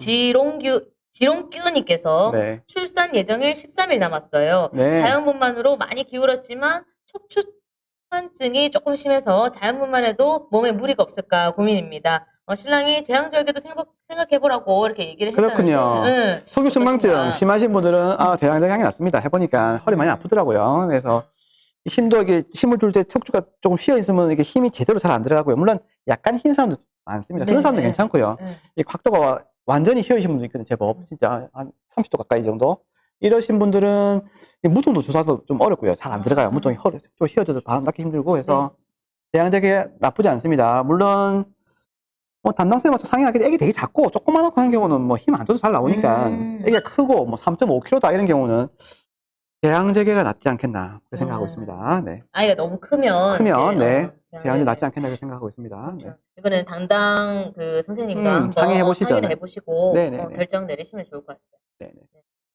지롱규 지롱규님께서 네. 출산 예정일 13일 남았어요. 네. 자연분만으로 많이 기울었지만 척추환증이 조금 심해서 자연분만해도 몸에 무리가 없을까 고민입니다. 어, 신랑이 제왕절개도 생각, 생각해보라고 이렇게 얘기를 그렇군요. 했다는데 응. 석유순망증 그렇구나. 심하신 분들은 아 대장장이 낫습니다. 해보니까 허리 많이 아프더라고요. 그래서 힘도 이게 힘을 줄 때 척추가 조금 휘어 있으면 이게 힘이 제대로 잘 안 들어가고요. 물론 약간 흰 사람도 많습니다. 그런 네, 사람도 네. 괜찮고요. 응. 이 각도가 완전히 휘어 있는 분도 있거든요. 제법 진짜 한 30도 가까이 정도. 이러신 분들은 이 무통도 주사도 좀 어렵고요. 잘 안 들어가요. 아. 무통이 허리 좀 휘어져서 바람 닿기 힘들고 해서 대장적이 나쁘지 않습니다. 물론 뭐 담당성에 맞춰 상의하기 애기 되게 작고 조그마한 하는 경우는 뭐 힘 안 줘도 잘 나오니까 음. 애기가 크고 뭐 3.5kg다 이런 경우는 대양재개가 낫지 않겠나 그렇게 생각하고 음. 있습니다. 네. 아이가 너무 크면 크면 이제, 네. 어, 제한이 낫지 않겠나 그렇게 생각하고 있습니다. 네. 그렇죠. 이거는 당당 그 선생님과 음, 한번 상의해 보시죠. 상의를 네. 해보시고 네, 네, 어, 네. 결정 내리시면 좋을 것 같아요. 네, 네.